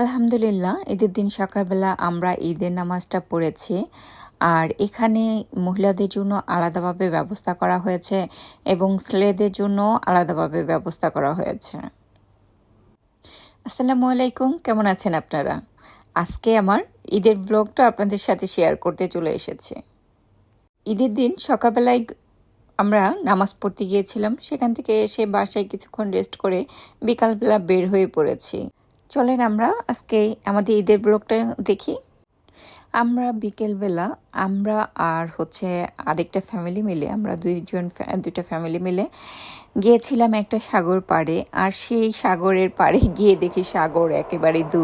আলহামদুলিল্লাহ, ঈদের দিন সকালবেলা আমরা ঈদের নামাজটা পড়েছি। আর এখানে মহিলাদের জন্য আলাদাভাবে ব্যবস্থা করা হয়েছে এবং ছেলেদের জন্য আলাদাভাবে ব্যবস্থা করা হয়েছে। আসসালামু আলাইকুম, কেমন আছেন আপনারা? আজকে আমার ঈদের ব্লগটা আপনাদের সাথে শেয়ার করতে চলে এসেছে। ঈদের দিন সকালবেলায় আমরা নামাজ পড়তে গিয়েছিলাম। সেখান থেকে এসে বাসায় কিছুক্ষণ রেস্ট করে বিকালবেলা বের হয়ে পড়েছি। চলেন আমরা আজকে আমাদের ঈদের ব্লগটা দেখি। আমরা বিকেলবেলা, আমরা আর হচ্ছে আরেকটা ফ্যামিলি মিলে, আমরা দুইজন দুইটা ফ্যামিলি মিলে গিয়েছিলাম একটা সাগর পাড়ে। আর সেই সাগরের পাড়ে গিয়ে দেখি সাগর একেবারে দু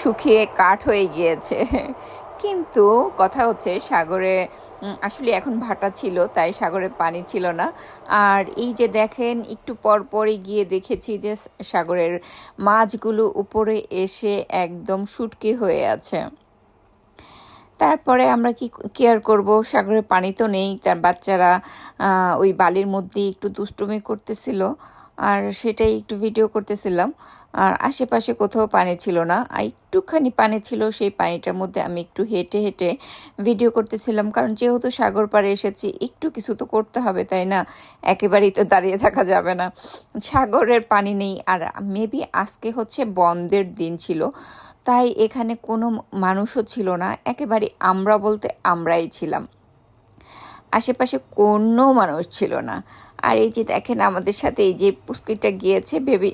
শুকিয়ে কাঠ হয়ে গিয়েছে। কিন্তু কথা হচ্ছে সাগরে আসলে এখন ভাটা ছিল, তাই সাগরে পানি ছিল না। আর এই যে দেখেন, একটু পর পরই গিয়ে দেখেছি যে সাগরের মাছগুলো উপরে এসে একদম শুটকি হয়ে আছে। তারপরে আমরা কি কেয়ার করব? সাগরে পানি তো নেই, তার বাচ্চারা ওই বালির মধ্যে একটু দুষ্টুমি করতেছিল। আর সেটাই একটু ভিডিও করতেছিলাম। আর আশেপাশে কোথাও পানি ছিল না। একটুখানি পানি ছিল, সেই পানিটার মধ্যে আমি একটু হেঁটে হেঁটে ভিডিও করতেছিলাম। কারণ যেহেতু সাগর পাড়ে এসেছি, একটু কিছু তো করতে হবে, তাই না? একেবারেই তো দাঁড়িয়ে থাকা যাবে না। সাগরের পানি নেই, আর মেবি আজকে হচ্ছে বন্ধের দিন ছিল, তাই এখানে কোনো মানুষও ছিল না। একেবারে আমরা বলতে আমরাই ছিলাম। আশেপাশে কোনো মানুষ ছিল না। আর এই যে দেখেন আমাদের সাথে এই যে পুস্কিটা গিয়েছে, বেবি,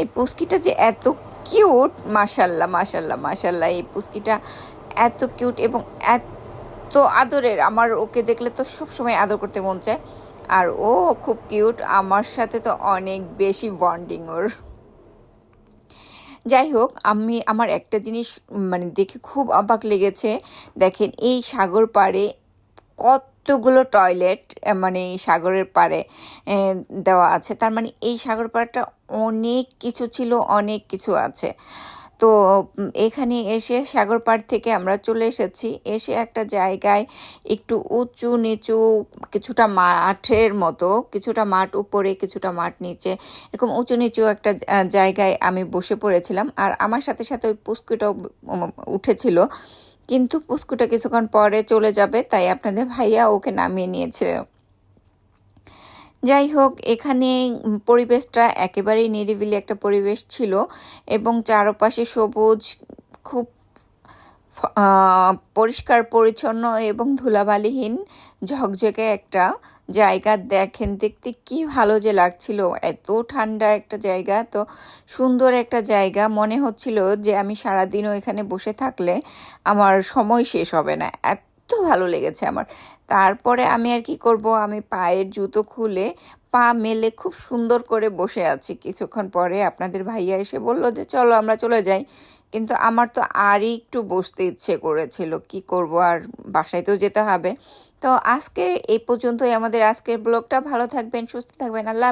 এই পুস্কিটা যে এত কিউট মাসাল্লাহ মাসাল্লাহ মাসাল্লাহ এই পুস্কিটা। এত কিউট এবং এত আদরের। আমার ওকে দেখলে তো সবসময় আদর করতে মন চায়। আর ও খুব কিউট। আমার সাথে তো অনেক বেশি বন্ডিং ওর। যাই হোক, আমি, আমার একটা জিনিস মানে দেখে খুব অবাক লেগেছে। দেখেন এই সাগর পাড়ে কতগুলো টয়লেট মানে সাগরের পাড়ে দেওয়া আছে। তার মানে এই সাগর পাড়টা অনেক কিছু ছিল, অনেক কিছু আছে। তো এখানে এসে সাগর পাড় থেকে আমরা চলে এসেছি। এসে একটা জায়গায় একটু উঁচু নিচু কিছুটা মাঠের মতো, কিছুটা মাঠ উপরে, কিছুটা মাঠ নিচে, এরকম উঁচু নিচু একটা জায়গায় আমি বসে পড়েছিলাম। আর আমার সাথে সাথে ওই পুষ্কুটাও উঠেছিল। কিন্তু পুস্কুটা কিছুক্ষণ পরে চলে যাবে, তাই আপনাদের ভাইয়া ওকে নামিয়ে নিয়েছে। যাই হোক, এখানে পরিবেশটা একেবারেই নিরিবিলি একটা পরিবেশ ছিল এবং চারপাশে সবুজ, খুব পরিষ্কার, পরিচ্ছন্ন এবং ধুলাবালিহীন, ঝকঝকে একটা জায়গা দেখেন। দেখতে কি ভালো যে লাগছিল। এত ঠান্ডা একটা জায়গা, তো সুন্দর একটা জায়গা। মনে হচ্ছিল যে আমি সারাদিনও এখানে বসে থাকলে আমার সময় শেষ হবে না। এত ভালো লেগেছে আমার। তারপরে আমি আর কি করব? আমি পায়ের জুতো খুলে পা মেলে খুব সুন্দর করে বসে আছি। কিছুক্ষণ পরে আপনাদের ভাইয়া এসে বলল যে, চলো আমরা চলে যাই। কিন্তু আমার তো আরই একটু বসতে ইচ্ছে করেছিল, কি করব আর বাসায় তো যেতে হবে। তো আজকে এই পর্যন্তই। আমাদের আজকের ব্লগটা ভালো থাকবেন, সুস্থ থাকবেন। আল্লাহ